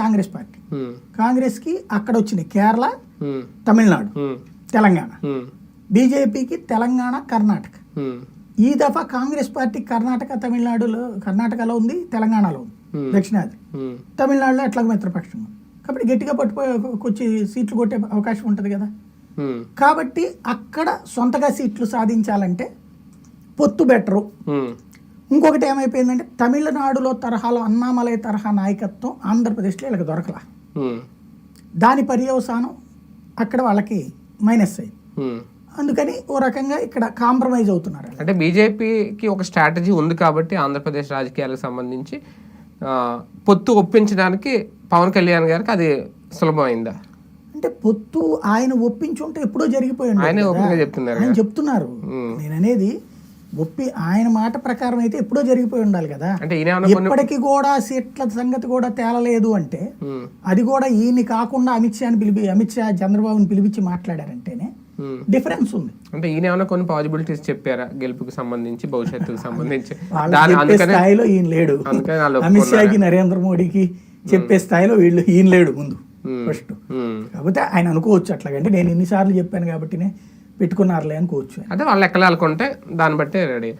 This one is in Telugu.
కాంగ్రెస్ పార్టీ. ఉమ్, కాంగ్రెస్కి అక్కడ వచ్చినాయి కేరళ తమిళనాడు తెలంగాణ. బీజేపీకి తెలంగాణ కర్ణాటక. ఈ దఫా కాంగ్రెస్ పార్టీ కర్ణాటక తమిళనాడులో కర్ణాటకలో ఉంది తెలంగాణలో ఉంది. దక్షిణాది. తమిళనాడులో ఎట్లాగ మిత్రపక్షం. కాబట్టి గట్టిగా పట్టుపోయి వచ్చి సీట్లు కొట్టే అవకాశం ఉంటుంది కదా. కాబట్టి అక్కడ సొంతగా సీట్లు సాధించాలంటే పొత్తు బెటరు. ఇంకొకటి ఏమైపోయిందంటే తమిళనాడులో తరహాలో అన్నామలై తరహా నాయకత్వం ఆంధ్రప్రదేశ్లో వీళ్ళకి దొరకలా. దాని పర్యవసానం అక్కడ వాళ్ళకి మైనస్ అయింది. అందుకని ఓ రకంగా ఇక్కడ కాంప్రమైజ్ అవుతున్నారు. అంటే బీజేపీకి ఒక స్ట్రాటజీ ఉంది కాబట్టి ఆంధ్రప్రదేశ్ రాజకీయాలకు సంబంధించి పొత్తు ఒప్పించడానికి పవన్ కళ్యాణ్ గారికి అది సులభమైందా? అంటే పొత్తు ఆయన ఒప్పించుంటే ఎప్పుడో జరిగిపోయి ఉండేది ఆయనే చెప్తున్నారు ఆయన చెప్తున్నారు. ఉమ్. ఒప్పి ఆయన మాట ప్రకారం అయితే ఎప్పుడో జరిగిపోయి ఉండాలి కదా. ఈయన ఇప్పటికి కూడా సీట్ల సంగతి కూడా తేలలేదు అంటే అది కూడా ఈయన్ని కాకుండా అమిత్ షాని పిలిపి అమిత్ షా చంద్రబాబుని పిలిపించి మాట్లాడారంటేనే. డిఫరెన్స్ ఉంది. అంటే ఈయన ఏమైనా కొన్ని పాసిబిలిటీస్ చెప్పారా? గెలుపుకి సంబంధించి భవిష్యత్తుకు సంబంధించి? స్థాయిలో ఈయన లేడు. అమిత్ షాకి నరేంద్ర మోడీకి చెప్పే స్థాయిలో వీళ్ళు ఈయన లేడు ముందు ఫస్ట్. కాకపోతే ఆయన అనుకోవచ్చు అట్లాగంటే నేను ఎన్నిసార్లు చెప్పాను కాబట్టినే పెట్టుకున్నారులే అనుకోవచ్చు. అంటే వాళ్ళు ఎక్కలాలనుకుంటే దాన్ని బట్టి రెడీ.